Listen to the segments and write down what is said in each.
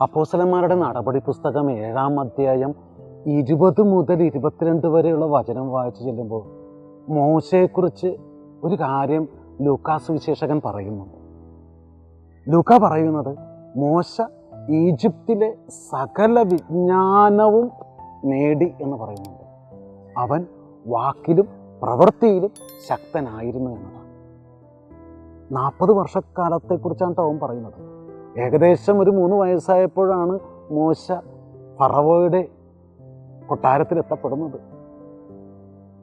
അപ്പോസലന്മാരുടെ നടപടി പുസ്തകം ഏഴാം അധ്യായം ഇരുപത് മുതൽ ഇരുപത്തിരണ്ട് വരെയുള്ള വചനം വായിച്ചു ചെല്ലുമ്പോൾ മോശയെക്കുറിച്ച് ഒരു കാര്യം ലൂക്കാസ് വിശേഷകൻ പറയുന്നുണ്ട്. ലൂക്ക പറയുന്നത് മോശ ഈജിപ്തിലെ സകല വിജ്ഞാനവും നേടി എന്ന് പറയുന്നുണ്ട്. അവൻ വാക്കിലും പ്രവൃത്തിയിലും ശക്തനായിരുന്നു എന്നതാണ്. നാൽപ്പത് വർഷക്കാലത്തെക്കുറിച്ചാണ് അവൻ പറയുന്നത്. ഏകദേശം ഒരു മൂന്ന് വയസ്സായപ്പോഴാണ് മോശ പറവോയുടെ കൊട്ടാരത്തിൽ എത്തപ്പെടുന്നത്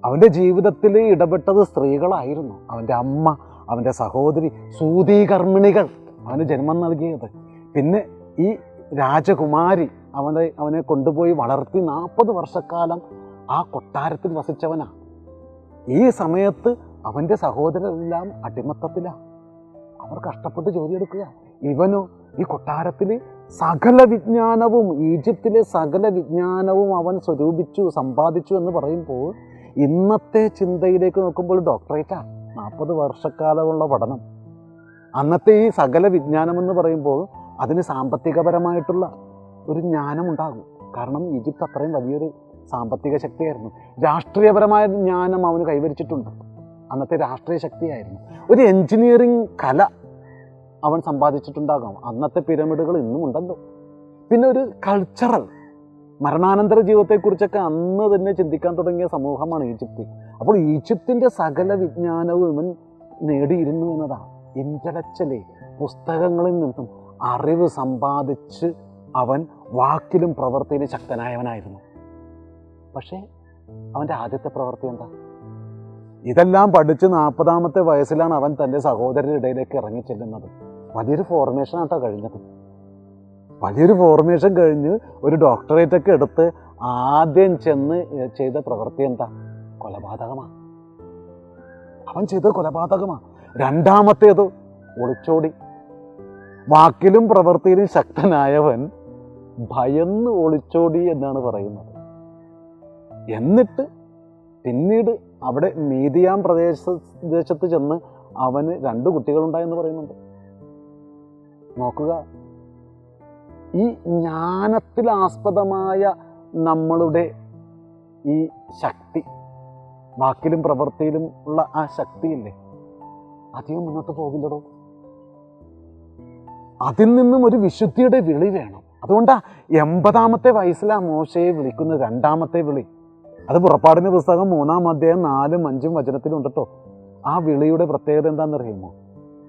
അവന്റെ ജീവിതത്തിൽ ഇടപെട്ടത് സ്ത്രീകളായിരുന്നു. അവന്റെ അമ്മ അവന്റെ സഹോദരി സൂതീകർമ്മിണികൾ അവന് ജന്മം നൽകിയത്. പിന്നെ ഈ രാജകുമാരി അവനെ അവനെ കൊണ്ടുപോയി വളർത്തി നാൽപ്പത് വർഷക്കാലം ആ കൊട്ടാരത്തിൽ വസിച്ചവനാണ് ഈ സമയത്ത് അവന്റെ സഹോദരരെല്ലാം അടിമത്തത്തിലാണ് അവർ കഷ്ടപ്പെട്ട് ജോലിയെടുക്കുക ഇവനോ ഈ കൊട്ടാരത്തിൽ സകല വിജ്ഞാനവും ഈജിപ്തിലെ സകല വിജ്ഞാനവും അവൻ സ്വരൂപിച്ചു സമ്പാദിച്ചു എന്ന് പറയുമ്പോൾ ഇന്നത്തെ ചിന്തയിലേക്ക് നോക്കുമ്പോൾ ഡോക്ടറേറ്റാ നാൽപ്പത് വർഷക്കാലമുള്ള പഠനം. അന്നത്തെ ഈ സകല വിജ്ഞാനം എന്ന് പറയുമ്പോൾ അതിന് സാമ്പത്തികപരമായിട്ടുള്ള ഒരു ജ്ഞാനം ഉണ്ടാകും കാരണം ഈജിപ്ത് അത്രയും വലിയൊരു സാമ്പത്തിക ശക്തിയായിരുന്നു. രാഷ്ട്രീയപരമായ ജ്ഞാനം അവന് കൈവരിച്ചിട്ടുണ്ട്. അന്നത്തെ രാഷ്ട്രീയ ശക്തിയായിരുന്നു. ഒരു എൻജിനീയറിംഗ് കല അവൻ സമ്പാദിച്ചിട്ടുണ്ടാകാം. അന്നത്തെ പിരമിഡുകൾ ഇന്നും ഉണ്ടല്ലോ. പിന്നെ ഒരു കൾച്ചറൽ മരണാനന്തര ജീവിതത്തെക്കുറിച്ചൊക്കെ അന്ന് തന്നെ ചിന്തിക്കാൻ തുടങ്ങിയ സമൂഹമാണ് ഈജിപ്ത്. അപ്പോൾ ഈജിപ്തിന്റെ സകല വിജ്ഞാനവും ഇവൻ നേടിയിരുന്നു എന്നതാണ്. ഇന്റലക്ച്വലി പുസ്തകങ്ങളിൽ നിന്നും അറിവ് സമ്പാദിച്ച് അവൻ വാക്കിലും പ്രവൃത്തിയിലും ശക്തനായവനായിരുന്നു. പക്ഷേ അവന്റെ ആദ്യത്തെ പ്രവൃത്തി എന്താ? ഇതെല്ലാം പഠിച്ച് നാൽപ്പതാമത്തെ വയസ്സിലാണ് അവൻ തന്റെ സഹോദരരുടെ ഇടയിലേക്ക് ഇറങ്ങി ചെല്ലുന്നത് വലിയൊരു ഫോർമേഷൻ ആട്ടോ കഴിഞ്ഞത്. വലിയൊരു ഫോർമേഷൻ കഴിഞ്ഞ് ഒരു ഡോക്ടറേറ്റ് ഒക്കെ എടുത്ത് ആദ്യം ചെന്ന് ചെയ്ത പ്രവൃത്തി എന്താ? കൊലപാതകമാ. അവൻ ചെയ്തത് കൊലപാതകമാ. രണ്ടാമത്തേത് ഒളിച്ചോടി. വാക്കിലും പ്രവൃത്തിയിലും ശക്തനായവൻ ഭയന്ന് ഒളിച്ചോടി എന്നാണ് പറയുന്നത്. എന്നിട്ട് പിന്നീട് അവിടെ മീതിയാം പ്രദേശ പ്രദേശത്ത് ചെന്ന് അവന് രണ്ട് കുട്ടികളുണ്ടായെന്ന് പറയുന്നുണ്ട്. നോക്കുക. ഈ ജ്ഞാനത്തിലാസ്പദമായ നമ്മളുടെ ഈ ശക്തി വാക്കിലും പ്രവൃത്തിയിലും ഉള്ള ആ ശക്തിയില്ലേ? അധികം മുന്നോട്ട് പോകില്ലടോ അതിൽ നിന്നും ഒരു വിശുദ്ധിയുടെ വിളി വേണം. അതുകൊണ്ടാ എൺപതാമത്തെ വയസ്സിലാ മോശയെ വിളിക്കുന്നത് രണ്ടാമത്തെ വിളി. അത് പുറപ്പാടിന്റെ പുസ്തകം മൂന്നാം അധ്യായം നാലും അഞ്ചും വചനത്തിലുണ്ട് കേട്ടോ ആ വിളിയുടെ പ്രത്യേകത എന്താണെന്നറിയുമോ?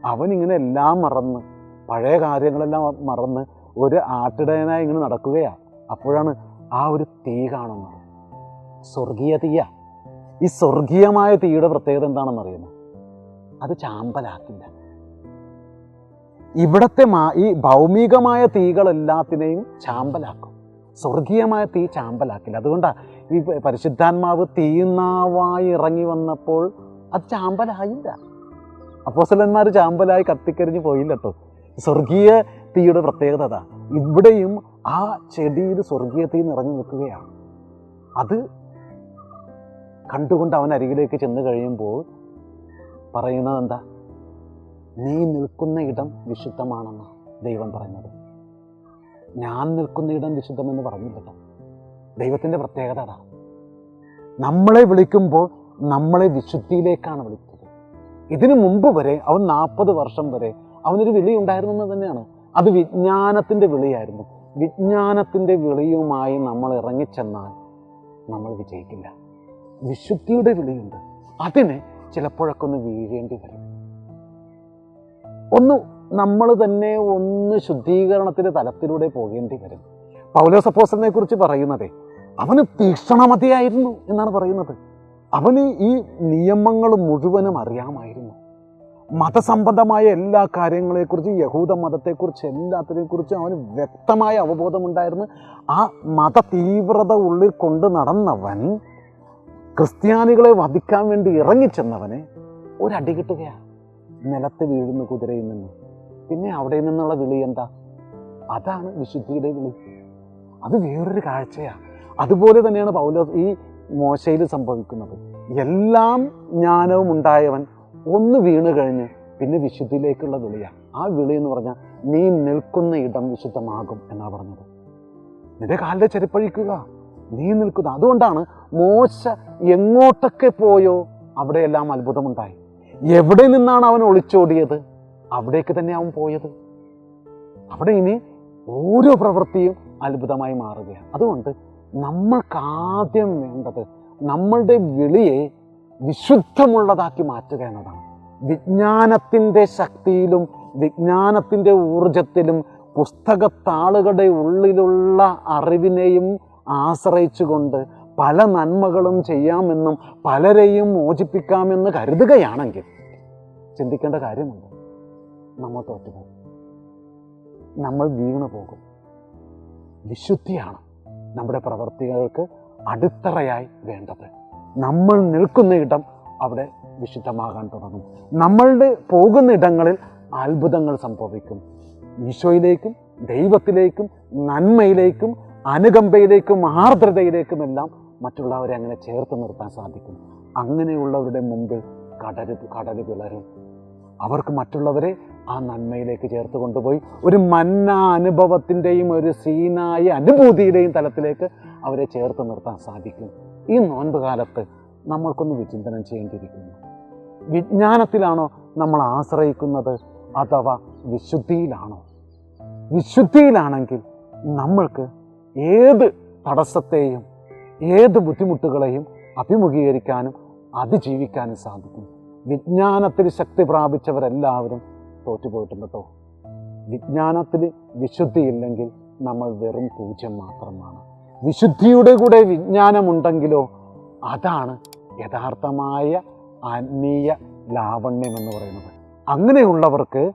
അവൻ ഇങ്ങനെ എല്ലാം മറന്ന് പഴയ കാര്യങ്ങളെല്ലാം മറന്ന് ഒരു ആട്ടിടയനായി ഇങ്ങനെ നടക്കുകയാണ് അപ്പോഴാണ് ആ ഒരു തീ കാണുന്നത്. സ്വർഗീയ തീയ. ഈ സ്വർഗീയമായ തീയുടെ പ്രത്യേകത എന്താണെന്നറിയുമോ അത് ചാമ്പലാക്കില്ല ഇവിടത്തെ മാ ഈ ഭൗമികമായ തീകളെല്ലാത്തിനെയും ചാമ്പലാക്കും. സ്വർഗീയമായ തീ ചാമ്പലാക്കില്ല. അതുകൊണ്ടാണ് ഈ പരിശുദ്ധാത്മാവ് തീനാവായി ഇറങ്ങി വന്നപ്പോൾ അത് ചാമ്പലായില്ല. അപ്പോസലന്മാർ ചാമ്പലായി കത്തിക്കരിഞ്ഞ് പോയില്ല കേട്ടോ സ്വർഗീയ തീയുടെ പ്രത്യേകത അതാ. ഇവിടെയും ആ ചെടിയിൽ സ്വർഗീയ തീ നിറഞ്ഞു നിൽക്കുകയാണ്. അത് കണ്ടുകൊണ്ട് അവൻ അരികിലേക്ക് ചെന്ന് കഴിയുമ്പോൾ പറയുന്നത് എന്താ? നീ നിൽക്കുന്ന ഇടം വിശുദ്ധമാണെന്ന് ദൈവം പറയുന്നത്. ഞാൻ നിൽക്കുന്ന ഇടം വിശുദ്ധമെന്ന് പറഞ്ഞില്ലല്ലോ. ദൈവത്തിന്റെ പ്രത്യേകത അതാ. നമ്മളെ വിളിക്കുമ്പോൾ നമ്മളെ വിശുദ്ധിയിലേക്കാണ് വിളിക്കുന്നത് ഇതിനു മുമ്പ് വരെ അവൻ നാൽപ്പത് വർഷം വരെ അവനൊരു വിളി ഉണ്ടായിരുന്നു എന്ന് തന്നെയാണ്? അത് വിജ്ഞാനത്തിന്റെ വിളിയായിരുന്നു. വിജ്ഞാനത്തിന്റെ വിളിയുമായി നമ്മൾ ഇറങ്ങിച്ചെന്നാൽ നമ്മൾ വിജയിക്കില്ല. വിശുദ്ധിയുടെ വിളിയുണ്ട്. അതിന് ചിലപ്പോഴൊക്കെ ഒന്ന് വീഴേണ്ടി വരും. ഒന്ന് നമ്മൾ തന്നെ ഒന്ന് ശുദ്ധീകരണത്തിന്റെ തലത്തിലൂടെ പോകേണ്ടി വരും. പൗലോസ് കുറിച്ച് പറയുന്നതേ അവന് തീക്ഷണമതിയായിരുന്നു എന്നാണ് പറയുന്നത്. അവന് ഈ നിയമങ്ങൾ മുഴുവനും അറിയാമായിരുന്നു. മതസംബന്ധമായ എല്ലാ കാര്യങ്ങളെക്കുറിച്ചും യഹൂദ മതത്തെക്കുറിച്ച് എല്ലാത്തിനെക്കുറിച്ചും അവന് വ്യക്തമായ അവബോധമുണ്ടായിരുന്നു. ആ മത തീവ്രത ഉള്ളിൽ കൊണ്ട് നടന്നവൻ ക്രിസ്ത്യാനികളെ വധിക്കാൻ വേണ്ടി ഇറങ്ങിച്ചെന്നവനെ ഒരടി കിട്ടുകയാണ് നിലത്ത് വീഴുന്ന കുതിരയിൽ നിന്ന്. പിന്നെ അവിടെ നിന്നുള്ള വിളി എന്താ? അതാണ് വിശുദ്ധിയുടെ വിളി. അത് വേറൊരു കാഴ്ചയാണ്. അതുപോലെ തന്നെയാണ് പൗലോ ഈ മോശയിൽ സംഭവിക്കുന്നത്. എല്ലാം ജ്ഞാനവും ഉണ്ടായവൻ ഒന്ന് വീണ് കഴിഞ്ഞ് പിന്നെ വിശുദ്ധിയിലേക്കുള്ള വിളിയാണ് ആ വിളി എന്ന് പറഞ്ഞാൽ നീ നിൽക്കുന്ന ഇടം വിശുദ്ധമാകും എന്നാണ് പറഞ്ഞത്. നിന്റെ കാലിലെ ചെരുപ്പഴിക്കുക. നീ നിൽക്കുന്ന അതുകൊണ്ടാണ് മോശ എങ്ങോട്ടൊക്കെ പോയോ അവിടെയെല്ലാം അത്ഭുതമുണ്ടായി. എവിടെ നിന്നാണ് അവൻ ഒളിച്ചോടിയത്? അവിടേക്ക് തന്നെ അവൻ പോയത്. അവിടെ ഇനി ഓരോ പ്രവൃത്തിയും അത്ഭുതമായി മാറുകയാണ്. അതുകൊണ്ട് നമ്മൾക്ക് ആദ്യം വേണ്ടത് നമ്മളുടെ വിളിയെ വിശുദ്ധമുള്ളതാക്കി മാറ്റുക എന്നതാണ്. വിജ്ഞാനത്തിന്റെ ശക്തിയിലും വിജ്ഞാനത്തിന്റെ ഊർജത്തിലും പുസ്തകത്താളുകളുടെ ഉള്ളിലുള്ള അറിവിനെയും ആശ്രയിച്ചുകൊണ്ട് പല നന്മകളും ചെയ്യാമെന്നും പലരെയും മോചിപ്പിക്കാമെന്ന് കരുതുകയാണെങ്കിൽ ചിന്തിക്കേണ്ട കാര്യമുണ്ട്. നമ്മൾ തോറ്റുപോകും. നമ്മൾ വീണു പോകും. വിശുദ്ധിയാണ് നമ്മുടെ പ്രവർത്തികൾക്ക് അടിത്തറയായി വേണ്ടത്. നമ്മൾ നിൽക്കുന്ന ഇടം അവിടെ വിശുദ്ധമാകാൻ തുടങ്ങും. നമ്മളുടെ പോകുന്ന ഇടങ്ങളിൽ അത്ഭുതങ്ങൾ സംഭവിക്കും. ഈശോയിലേക്കും ദൈവത്തിലേക്കും നന്മയിലേക്കും അനുകമ്പയിലേക്കും ആർദ്രതയിലേക്കും എല്ലാം മറ്റുള്ളവരെ അങ്ങനെ ചേർത്ത് നിർത്താൻ സാധിക്കും. അങ്ങനെയുള്ളവരുടെ മുമ്പിൽ കടൽ കടൽ പിളരും അവർക്ക് മറ്റുള്ളവരെ ആ നന്മയിലേക്ക് ചേർത്ത് കൊണ്ടുപോയി ഒരു മന്ന അനുഭവത്തിന്റെയും ഒരു സീനായ അനുഭൂതിയുടെയും തലത്തിലേക്ക് അവരെ ചേർത്ത് നിർത്താൻ സാധിക്കും. ഈ നോൻപ് കാലത്ത് നമ്മൾക്കൊന്ന് വിചിന്തനം ചെയ്യേണ്ടിയിരിക്കുന്നു. വിജ്ഞാനത്തിലാണോ നമ്മൾ ആശ്രയിക്കുന്നത്? അഥവാ വിശുദ്ധിയിലാണോ? വിശുദ്ധിയിലാണെങ്കിൽ നമ്മൾക്ക് ഏത് തടസ്സത്തെയും ഏത് ബുദ്ധിമുട്ടുകളെയും അഭിമുഖീകരിക്കാനും അതിജീവിക്കാനും സാധിക്കും. വിജ്ഞാനത്തിൽ ശക്തി പ്രാപിച്ചവരെല്ലാവരും തോറ്റുപോയിട്ടുണ്ട്? കേട്ടോ വിജ്ഞാനത്തിൽ വിശുദ്ധിയില്ലെങ്കിൽ നമ്മൾ വെറും പൂജ്യം മാത്രമാണ്. വിശുദ്ധിയുടെ കൂടെ വിജ്ഞാനമുണ്ടെങ്കിലോ അതാണ് യഥാർത്ഥമായ ആത്മീയ ലാവണ്യം എന്ന് പറയുന്നത്. അങ്ങനെയുള്ളവർക്ക്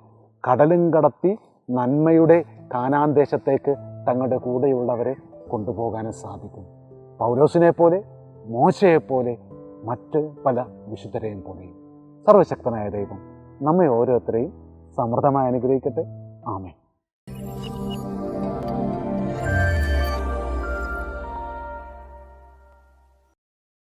കടലും കടത്തി നന്മയുടെ കാനാന്തേശത്തേക്ക് തങ്ങളുടെ കൂടെയുള്ളവരെ കൊണ്ടുപോകാനും സാധിക്കും. പൗലോസിനെ പോലെ മോശയെപ്പോലെ മറ്റ് പല വിശുദ്ധരെയും പോലെയും. സർവശക്തനായ ദൈവം നമ്മെ ഓരോരുത്തരെയും സമൃദ്ധമായി അനുഗ്രഹിക്കട്ടെ. ആമേ